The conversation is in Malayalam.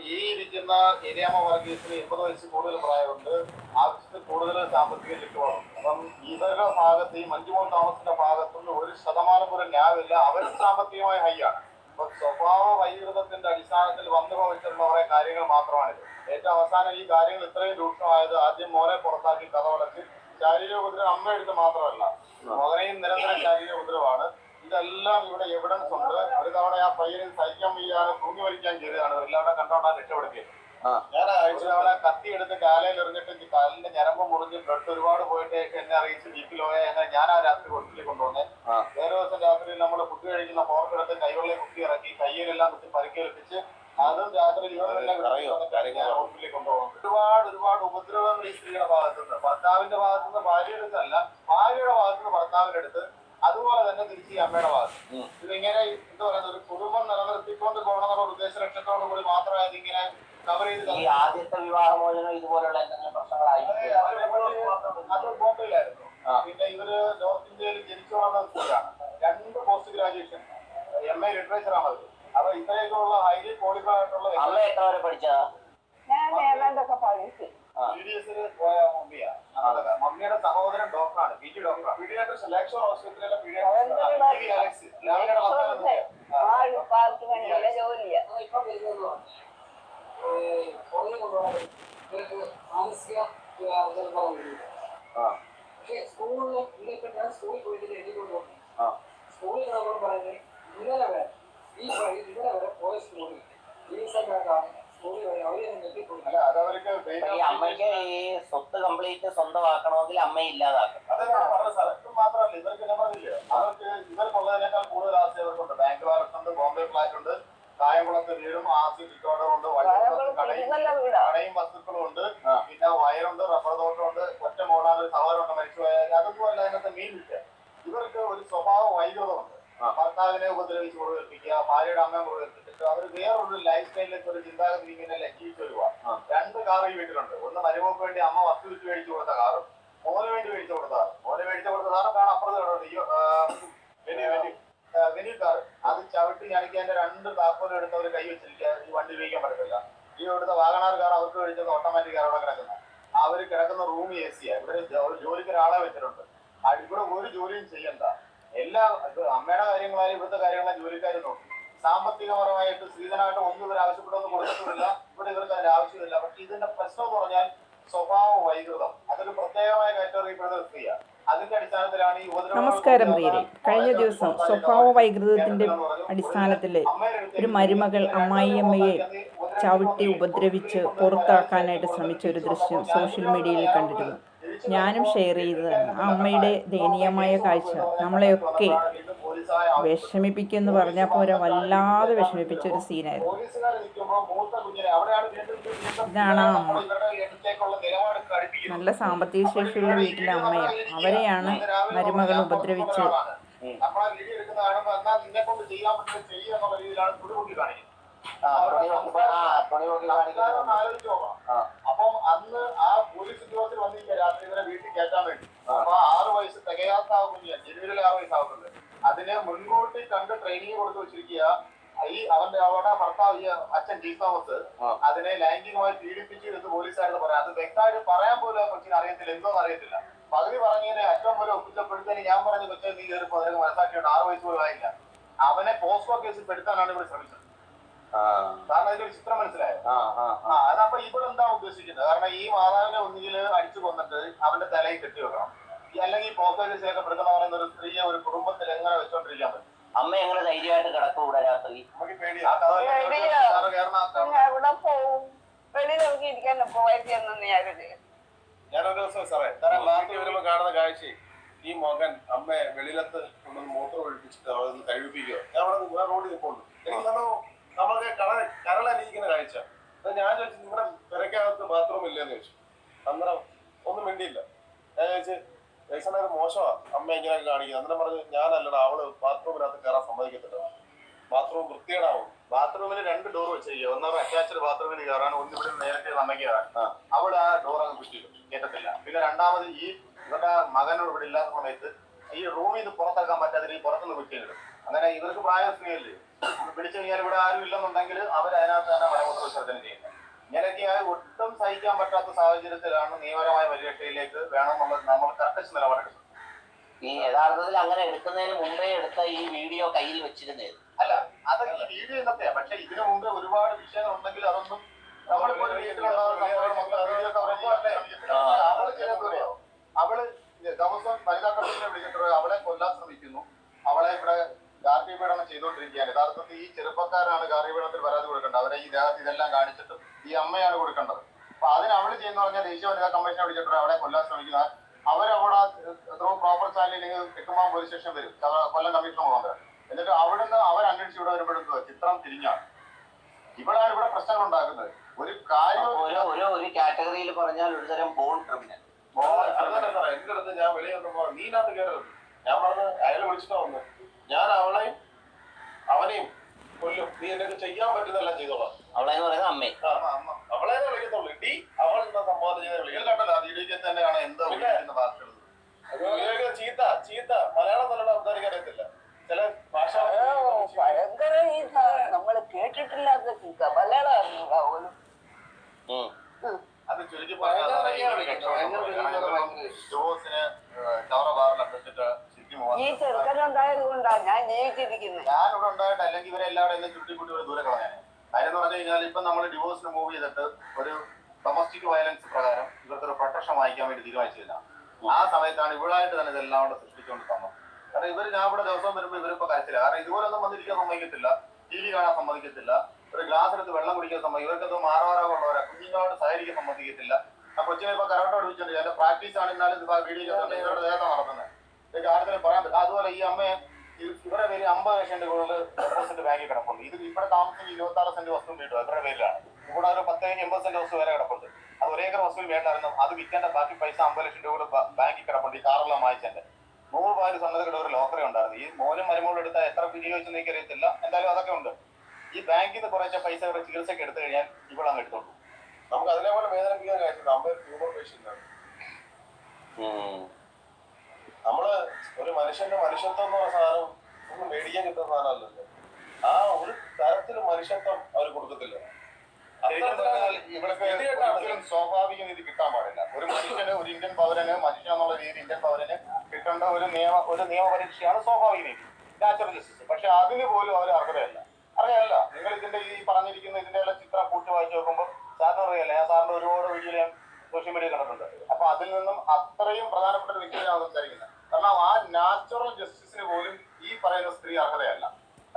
ഈ ഇരിക്കുന്ന ഏരിയാമ വർഗീസിന് എൺപത് വയസ്സ് കൂടുതൽ പ്രായമുണ്ട്. ആവശ്യത്തിൽ കൂടുതൽ സാമ്പത്തിക ചുറ്റുപാടും. അപ്പം ഇവരുടെ ഭാഗത്ത് ഈ മഞ്ജുമോൾ താമസിന്റെ ഭാഗത്തുനിന്ന് ഒരു ശതമാനം പോലും ന്യായമില്ല. അവർ സാമ്പത്തികമായി ഹൈ ആണ്. അപ്പൊ സ്വഭാവ വൈകൃതത്തിന്റെ അടിസ്ഥാനത്തിൽ വന്നു ഭവിച്ചിട്ടുള്ള കുറെ കാര്യങ്ങൾ മാത്രമാണിത്. ഏറ്റവും അവസാനം ഈ കാര്യങ്ങൾ ഇത്രയും രൂക്ഷമായത് ആദ്യം മോനെ പുറത്താക്കി കഥ വളച്ച് ശാരീരിക ഉപദ്രവം അമ്മ എടുത്ത് മാത്രമല്ല. മകനെയും നിരന്തരം ശാരീരിക ഉപദ്രവമാണ്. ഇതെല്ലാം ഇവിടെ എവിഡൻസ് ഉണ്ട്. ഒരു തവണ ആ പയ്യന് സഹിക്കാൻ വയ്യാതെ തൂങ്ങി വലിക്കാൻ ചെയ്തതാണ്. എല്ലാവരുടെ കണ്ടോണ്ടാ രക്ഷപ്പെടുത്തിയത് ഞാൻ അയച്ചു തവണ കത്തി എടുത്ത് കാലയിൽ എറിഞ്ഞിട്ട് കാലിന്റെ ഞരമ്പ് മുറിഞ്ഞ് ബ്ലഡ് ഒരുപാട് പോയിട്ട് എന്നെ അറിയിച്ച് വീട്ടിലോയ അങ്ങനെ ഞാൻ ആ രാത്രി ഹോസ്പിറ്റലിൽ കൊണ്ടുവന്നേ. വേറെ ദിവസം രാത്രി നമ്മൾ ഫുഡ് കഴിക്കുന്ന ഫോർക്ക് എടുത്ത് കൈവെള്ളം കുത്തി ഇറക്കി കയ്യിലെല്ലാം കുത്തി പരിക്കേൽപ്പിച്ച് അതും രാത്രി ഹോസ്പിറ്റലിൽ കൊണ്ടുപോകും. ഒരുപാട് ഒരുപാട് ഉപദ്രവങ്ങൾ ഈ സ്ത്രീയുടെ ഭാഗത്തുനിന്ന്. ഭർത്താവിന്റെ ഭാഗത്തുനിന്ന് ഭാര്യയുടെ അടുത്തല്ല ഭാര്യയുടെ ഭാഗത്തുനിന്ന് ഭർത്താവിന്റെ അടുത്ത് ഈ അമ്മയുടെ ഭാഗത്ത്. ഇതിങ്ങനെ എന്താ പറയുന്നത്? ഒരു കുടുംബം നിലനിർത്തിക്കൊണ്ട് പോകണമെന്നുള്ള ഉദ്ദേശ ലക്ഷ്യത്തോടു കൂടി മാത്രമേ ഇതിങ്ങനെ കവർ ചെയ്ത് ഈ ആദ്യത്തെ വിവാഹമോചനം ഇതുപോലുള്ള എന്തെങ്കിലും പ്രശ്നങ്ങളായിരുന്നു? അത് ബോംബെയിലായിരുന്നു പിന്നെ ഇവർ നോർത്ത് ഇന്ത്യയിൽ ജനിച്ചു വളർന്ന സ്കൂളാണ് രണ്ട് post graduation. M A literature ആണ് അത് അപ്പൊ ഇത്രയൊക്കെയുള്ള ഹൈലി ക്വാളിഫൈഡ് ആയിട്ടുള്ള അമ്മ എത്ര വരെ പഠിച്ചതാ? ഞാൻ ഏതാണ്ടൊക്കെ പഠിച്ചു. മമ്മിയുടെ സഹോദരൻ ഡോക്ടറാണ് പി ജി ഡോക്ടറാണ്. പീഡിയാട്രിഷൻ ലാക്ഷോർ ആൾ ഡിപ്പാർട്ട്മെന്റിലെ ജോലിയാ. ഇപ്പം വരുന്നത്? പുറമെ കൊണ്ടുപോകാൻ മാനസിക. പക്ഷേ സ്കൂളിൽ ഇന്നിപ്പോൾ ഞാൻ സ്കൂളിൽ പോയിട്ട് എഴുതി കൊണ്ടുപോകും ആ. സ്കൂളിൽ നമ്മൾ പറയുന്നത് ഇന്നലെ വരെ ഈ വഴി ഇന്നലെ വരെ പോയ സ്കൂളിൽ ഈ അമ്മയ്ക്ക് ഈ സ്വത്ത് കംപ്ലീറ്റ് സ്വന്തമാക്കണമെങ്കിൽ അമ്മ ഇല്ലാതാക്കും മാത്രമല്ല ഇവർക്ക് ഞാൻ പറഞ്ഞില്ലേ അവർക്ക് ഇവർക്കുള്ളതിനേക്കാൾ കൂടുതൽ ആസ്തി അവർക്കുണ്ട്. ബാങ്ക് ഉണ്ട് ബോംബെ ഫ്ലാറ്റ് ഉണ്ട് കായംകുളത്ത് വീടും ആസ്തി ചുറ്റോടും ഉണ്ട് കടയും വസ്തുക്കളും ഉണ്ട്. പിന്നെ വയറുണ്ട് റബ്ബർ തോട്ടമുണ്ട് ഒറ്റ മോളാണ് ഒരു സഹോദരമുണ്ട് മരിച്ചുപോയ അതൊന്നും അതിനകത്ത് മീൻ വിറ്റ് ഇവർക്ക് ഒരു സ്വഭാവ വൈകൃതമുണ്ട്. ഭർത്താവിനെ ഉപദ്രവിച്ച് മുറിവേൽപ്പിക്കുക ഭാര്യയുടെ അമ്മയെ മുറിവേൽപ്പിച്ചിട്ട് അവർ വേറൊരു ലൈഫ് സ്റ്റൈലിലേക്ക് ഒരു ചിന്താഗതി ഇങ്ങനെ ലജ്ജിച്ചു വരുക രണ്ട് കാർ ഈ വീട്ടിലുണ്ട്. ഒന്ന് മരുമോക്ക് വേണ്ടി അമ്മ വസ്തു വിറ്റ് മേടിച്ചു കൊടുത്ത കാറും മോന് വേണ്ടി മേടിച്ചു കൊടുത്ത കാറും മോന് മേടിച്ചു കൊടുത്ത കാറും കാണാൻ അപ്പുറത്ത് കിടന്നു വെനി കാർ അത് ചവിട്ടി ഞാനിക്ക് അതിന്റെ രണ്ട് താക്കോലും എടുത്ത് അവർ കൈ വെച്ചിരിക്കുക ഈ വണ്ടി ഉപയോഗിക്കാൻ പറ്റത്തില്ല. ഈ ഇവിടുത്തെ വാഗണാർ കാർ അവർക്ക് മേടിച്ചത് ഓട്ടോമാറ്റിക് കാർ അവിടെ കിടക്കുന്നത് അവർ കിടക്കുന്ന റൂം എ സിയാ ഇവിടെ ജോലിക്ക് ഒരാളെ വെച്ചിട്ടുണ്ട്. ഇവിടെ ഒരു ജോലിയും ചെയ്യണ്ട. എല്ലാ അമ്മയുടെ കാര്യങ്ങളായാലും ഇവിടുത്തെ കാര്യങ്ങളായാലും ജോലിക്കാർ നോക്കും. സാമ്പത്തികപരമായിട്ട് സ്ത്രീധനമായിട്ട് ഒന്നും ഇവർ ആവശ്യപ്പെടുമെന്ന് കൊടുത്തിട്ടില്ല. ഇവിടെ ഇവർക്ക് അതിന്റെ ആവശ്യമില്ല. പക്ഷെ ഇതിന്റെ പ്രശ്നം എന്ന് പറഞ്ഞാൽ സ്വഭാവ വൈകൃതം. അതൊരു പ്രത്യേകമായ കാറ്റഗറിയിൽപ്പെടുന്ന സ്ത്രീയാണ് നമസ്കാരം പ്രിയരെ. കഴിഞ്ഞ ദിവസം സ്വഭാവ വൈകൃതത്തിന്റെ അടിസ്ഥാനത്തിൽ ഒരു മരുമകൾ അമ്മായിയമ്മയെ ചവിട്ടി ഉപദ്രവിച്ച് പുറത്താക്കാനായിട്ട് ശ്രമിച്ച ഒരു ദൃശ്യം സോഷ്യൽ മീഡിയയിൽ കണ്ടിരുന്നു. ഞാനും ഷെയർ ചെയ്തതാണ് ആ അമ്മയുടെ ദയനീയമായ കാഴ്ച. നമ്മളെയൊക്കെ വിഷമിപ്പിക്കുമെന്ന് പറഞ്ഞാൽ പോരാ വല്ലാതെ വിഷമിപ്പിച്ച ഒരു സീനായിരുന്നു ഇതാണ് ആ അമ്മ. നല്ല സാമ്പത്തിക ശേഷിയുള്ള വീട്ടിലെ അമ്മയാണ് അവരെയാണ് മരുമകൾ ഉപദ്രവിച്ച് ആ, ആ. ആ. അപ്പം അന്ന് ആ പോലീസ് ഉദ്യോഗസ്ഥർ വന്നിരിക്കുക രാത്രി ഇവരെ വീട്ടിൽ കയറ്റാൻ വേണ്ടി അപ്പൊ ആ ആറ് വയസ്സ് തികയാത്ത ആ കുഞ്ഞ് ജനുവരിയിൽ ആറ് വയസ്സാവുന്നുണ്ട് അതിനെ മുൻകൂട്ടി കണ്ട് ട്രെയിനിങ് കൊടുത്തു വെച്ചിരിക്കുക. ഈ അവന്റെ അവരുടെ ഭർത്താവ് ഈ അച്ഛൻ ജീസ് തോമസ് അതിനെ ലൈംഗികമായി പീഡിപ്പിച്ചു എന്ന് പോലീസുകാരെന്ന് പറയാം. അത് വ്യക്തമായിട്ട് പറയാൻ പോലും കൊച്ചിന് അറിയത്തില്ല. എന്തോന്ന് അറിയത്തില്ല. പകുതി പറഞ്ഞതിനെ അച്ഛൻ പോലെ ഒപ്പിച്ചപ്പോഴത്തേന് ഞാൻ പറഞ്ഞ കൊച്ചെ നീ കയറി നിനക്ക് മനസ്സാക്കിയോണ്ട് ആറ് വയസ്സ് പോലും ആയില്ല. അവനെ പോസ്റ്റോ കേസിൽ പെടുത്താനാണ് ഇവിടെ ശ്രമിച്ചത്. കാരണം അതിന്റെ ഒരു ചിത്രം മനസ്സിലായത് ആ അതപ്പൊ ഇവിടെ എന്താ ഉദ്ദേശിക്കുന്നത്? കാരണം ഈ മാതാവിനെ ഒന്നുകിൽ അടിച്ചു കൊന്നിട്ട് അവന്റെ തലയിൽ കെട്ടി വെക്കണം അല്ലെങ്കിൽ പോക്കോ കേസിലൊക്കെ പെടുത്തണം പറയുന്ന ഒരു സ്ത്രീയെ ഒരു കുടുംബത്തിൽ എങ്ങനെ വെച്ചോണ്ടിരിക്കാൻ പറ്റും? അമ്മ എങ്ങനെ ധൈര്യമായിട്ട് കിടക്കൂടെ രാത്രി? നമുക്ക് പേടിയാ. പോവും? വെളിയിൽ ഇരിക്കാൻ പോയെന്ന് ഞാൻ ഞാനൊരു ദിവസം സാറേ സാറേ ബാക്കി വരുമ്പോ കാണുന്ന കാഴ്ച ഈ മകൻ അമ്മയെ വെളിയിലത്ത് ഒന്ന് മോട്ടോർ ഒഴിപ്പിച്ചിട്ട് അവിടെ നിന്ന് കഴിപ്പിക്കുക ഞാൻ അവിടെ നിന്ന് റോഡിൽ നിൽപ്പുണ്ട് എനിക്ക് നമ്മൾ നമ്മൾക്ക് കട കരളലിയിക്കുന്ന കാഴ്ച. അപ്പൊ ഞാൻ ചോദിച്ചു നിങ്ങളുടെ പെരക്കകത്ത് ബാത്റൂം ഇല്ലെന്ന് ചോദിച്ചു. അന്നേരം ഒന്നും മിണ്ടിയില്ല. ഞാൻ ചോദിച്ചു ജയ്സണ അത് മോശമാ. അമ്മ ഇങ്ങനെ കാണിക്കുന്നത് അന്നേരം പറഞ്ഞു ഞാനല്ലടാ അവൾ ബാത്റൂമിനകത്ത് കയറാൻ സമ്മതിക്കത്തില്ല. ബാത്റൂം വൃത്തികേടാവും. ബാത്റൂമിൽ രണ്ട് ഡോർ വെച്ചിരിക്കുക ഒന്നവർ അറ്റാച്ച്ഡ് ബാത്റൂമിൽ കയറാൻ ഒന്ന് ഇവിടെ നേരത്തെ അമ്മയ്ക്ക് കയറാൻ ആ. ഡോർ അങ്ങ് കുറ്റിട്ടു കേട്ടത്തില്ല പിന്നെ രണ്ടാമത് ഈ ഇവരുടെ മകനോട് ഇവിടെ ഇല്ലാത്ത സമയത്ത് ഈ റൂമിൽ നിന്ന് പുറത്തിറക്കാൻ പറ്റാത്ത രീതിയിൽ പുറത്തുനിന്ന് കുറ്റിയിടും അങ്ങനെ ഇവർക്ക് പ്രായം സ്ത്രീയല്ലേ വിളിച്ചു കഴിഞ്ഞാൽ ഇവിടെ ആരും ഇല്ലെന്നുണ്ടെങ്കിൽ അവർ അതിനകത്ത് തന്നെ മലമൂത്ര വിസർജനം ചെയ്യുന്നത് ഇങ്ങനെയൊക്കെയായി ഒട്ടും സഹിക്കാൻ പറ്റാത്ത സാഹചര്യത്തിലാണ് നിയമപരമായ പരിരക്ഷയിലേക്ക് വേണം നമ്മൾ കർക്കശ നിലപാടെടുക്കുന്നത് ഈ യഥാർത്ഥത്തിൽ അങ്ങനെ എടുക്കുന്നതിന് മുമ്പേ എടുത്ത ഈ വീഡിയോ കയ്യിൽ വെച്ചിരുന്നത്. അല്ല അത് ഈ വീഡിയോ ഇന്നത്തെയാ. പക്ഷെ ഇതിനു മുമ്പ് ഒരുപാട് വിഷയങ്ങൾ ഉണ്ടെങ്കിൽ അതൊന്നും നമ്മളിപ്പോ ഒരു വീട്ടിലുണ്ടാകുന്ന. അവൾ ദിവസം വനിതാ കമ്മീഷനെ വിളിച്ചിട്ട് അവളെ കൊല്ലാൻ ശ്രമിക്കുന്നു. അവളെ ഇവിടെ ഗാർഹിക പീഡനം ചെയ്തുകൊണ്ടിരിക്കുകയാണ്. യഥാർത്ഥത്തിൽ ഈ ചെറുപ്പക്കാരാണ് ഗാർഹിക പീഡനത്തിൽ പരാതി കൊടുക്കേണ്ടത്. അവരെ ഈ ഇതെല്ലാം കാണിച്ചിട്ട് ഈ അമ്മയാണ് കൊടുക്കേണ്ടത്. അപ്പൊ അതിന് അവൾ ചെയ്യുന്ന പറഞ്ഞാൽ ദേശീയ വനിതാ കമ്മീഷനെ വിളിച്ചിട്ട് അവളെ കൊല്ലാൻ ശ്രമിക്കുന്ന അവരവിടെ എത്രയോ പ്രോപ്പർ ചാനലിൽ തെക്കുമാൻ പോലീസ് സ്റ്റേഷൻ വരും. കൊല്ലം കമ്മീഷണർ പോകുന്നത് എന്നിട്ട് അവിടെ നിന്ന് അവർ അന്വേഷിച്ച് ഇവിടെ വരുമ്പോഴെന്തോ ചിത്രം തിരിഞ്ഞാണ്. ഇവിടാണ് ഇവിടെ പ്രശ്നങ്ങൾ ഉണ്ടാക്കുന്നത്. ഒരു കാര്യം ഒരു കാറ്റഗറിയിൽ പറഞ്ഞാൽ ഒരു തരം ബോൺ ക്രിമിനൽ എന്റെ അടുത്ത് ഞാൻ വെളിയിൽ വന്നപ്പോ നീനകത്ത് കയറരുത് ഞാൻ പറഞ്ഞു അയാൾ വിളിച്ചിട്ടാ വന്നു ഞാൻ അവളെയും അവനെയും നീ എന്നെ ചെയ്യാൻ പറ്റുന്നതെല്ലാം ചെയ്തോളാം. അവളെന്ന് പറയുന്നത് അമ്മേ. ആ, അവളെ വിളിക്കത്തുള്ളൂ. ഇടി അവൾ എന്ന സംഭവം ചെയ്ത് വിളിക്കണ്ട കണ്ടല്ലോ അത് ഇടുക്കി തന്നെയാണ് എന്തോ ഉപയോഗിക്കുന്ന ചീത്ത ചീത്ത. മലയാളം നല്ല സംസാരിക്കാൻ അറിയത്തില്ല. ചില ഭാഷ ഭയങ്കര നമ്മൾ കേട്ടിട്ടില്ലാത്ത ചീത്ത. മലയാളം. അത് ചുരുക്കി പറഞ്ഞാൽ ഈ. ചെറുക്കനുണ്ടായത് കൊണ്ടാ ഞാൻ ജീവിച്ചിരിക്കുന്നത്. ഞാൻ ഇവിടെ ഉണ്ടായിട്ട് അല്ലെങ്കിൽ ഇവരെ എല്ലാവരും എന്നെ ചുട്ടിക്കൂട്ടി ഒരു ദൂരെ കളഞ്ഞാൽ കാര്യം പറഞ്ഞു കഴിഞ്ഞാൽ ഇപ്പൊ നമ്മൾ ഡിവോഴ്സിന് മൂവ് ചെയ്തിട്ട് ഒരു ഡൊമസ്റ്റിക് വയലൻസ് പ്രകാരം ഇവർക്ക് ഒരു പ്രൊട്ടക്ഷൻ വാങ്ങിക്കാൻ വേണ്ടി തീരുമാനിച്ചില്ല ആ സമയത്താണ് ഇവളായിട്ട് തന്നെ ഇതെല്ലാം കൂടെ സൃഷ്ടിച്ചുകൊണ്ട് തന്നത്. കാരണം ഇവർ ഞാൻ ഇവിടെ ദിവസം വരുമ്പോൾ ഇവരിപ്പോ കരച്ചില്ല കാരണം ഇതുപോലൊന്നും വന്നിരിക്കാൻ സമ്മതിക്കത്തില്ല. ടി വി കാണാൻ സമ്മതിക്കത്തില്ല. ഒരു ഗ്ലാസ് എടുത്ത് വെള്ളം കുടിക്കാൻ സമ്മതിക്കും ഇവർക്ക് എന്തോ മാറാറാകുള്ളവരാ കുഞ്ഞുങ്ങളോട് സഹകരിക്കാൻ സമ്മതിക്കത്തില്ല. ആ കൊച്ചിനെ ഇപ്പൊ കരോട്ട് പഠിപ്പിച്ചിട്ടുണ്ട് എന്റെ പ്രാക്ടീസ് ആണ് എന്നാലും വീഡിയോ ഇവരുടെ ദേഹത്ത് നടത്തുന്നത് ഇത് കാര്യത്തിന് പറയാൻ പറ്റും. അതുപോലെ ഈ അമ്മയെ ഇവരുടെ പേര് അമ്പത് ലക്ഷം രൂപകൾ ഡെപ്പോസിറ്റ് ബാങ്കിൽ കിടപ്പുണ്ട്. ഇത് ഇവിടെ താമസിക്കുന്ന ഇരുപത്തി ആറ് സെന്റ് വസ്തു വീട്ടു. ഇവരുടെ പേരിലാണ്. ഇവിടെ ഒരു പത്ത് എൺപത് സെന്റ് വസ്തു വരെ കിടപ്പുണ്ട്. അത് ഒരേക്കർ വസ്തു വേണ്ടായിരുന്നു. അത് വിൽക്കേണ്ട ബാക്കി പൈസ അമ്പത് ലക്ഷം രൂപ ബാങ്കിൽ കിടപ്പുണ്ട്. ഈ കാറെല്ലാം വായിച്ചെന്റെ നൂറ് പവന് സന്നദ്ധ ഒരു ലോക്കറി ഉണ്ടായിരുന്നു. ഈ മോനും മരുമോളും എടുത്താൽ എത്ര വിനിയോഗിച്ചെന്ന് എനിക്കറിയത്തില്ല എന്തായാലും അതൊക്കെ ഉണ്ട്. ഈ ബാങ്കിൽ നിന്ന് കുറച്ച പൈസ ഇവരുടെ ചികിത്സയ്ക്ക് എടുത്തു കഴിഞ്ഞാൽ ഇവിടെ അങ്ങ് എടുത്തോളൂ. നമുക്ക് അതിനെപോലെ വേദനിപ്പിക്കാൻ കാര്യം അമ്പത് രൂപ ഉം. നമ്മൾ ഒരു മനുഷ്യന്റെ മനുഷ്യത്വം എന്ന് പറഞ്ഞ സാധനം ഒന്ന് മേടിക്കാൻ കിട്ടുന്ന സാധനമല്ലല്ലോ. ആ ഒരു തരത്തിലും മനുഷ്യത്വം അവർ കൊടുക്കത്തില്ല. ഒരിക്കലും സ്വാഭാവിക നീതി കിട്ടാൻ പാടില്ല. ഒരു മനുഷ്യന് ഒരു ഇന്ത്യൻ പൗരന് മനുഷ്യൻ എന്നുള്ള രീതി ഇന്ത്യൻ പൗരന് കിട്ടേണ്ട ഒരു നിയമ ഒരു നിയമപരീക്ഷയാണ് സ്വാഭാവിക നീതി നാച്ചുറൽ ജസ്റ്റിസ് പക്ഷെ അതിന് പോലും അവർ അർഹതയല്ല. അറിയാല്ല നിങ്ങൾ ഇതിന്റെ ഈ പറഞ്ഞിരിക്കുന്ന ഇതിന്റെ എല്ലാം ചിത്രം കൂട്ടി വായിച്ചു നോക്കുമ്പോൾ സാറിന് അറിയാല്ല ഞാൻ സാറിന്റെ ഒരുപാട് വീഡിയോ ഞാൻ സോഷ്യൽ മീഡിയ കണ്ടിട്ടുണ്ട്. അപ്പൊ അതിൽ നിന്നും അത്രയും പ്രധാനപ്പെട്ട ഒരു വ്യക്തിയാണ് സംസാരിക്കുന്നത് കാരണം ആ നാച്ചുറൽ ജസ്റ്റിസിന് പോലും ഈ പറയുന്ന സ്ത്രീ അർഹതയല്ല.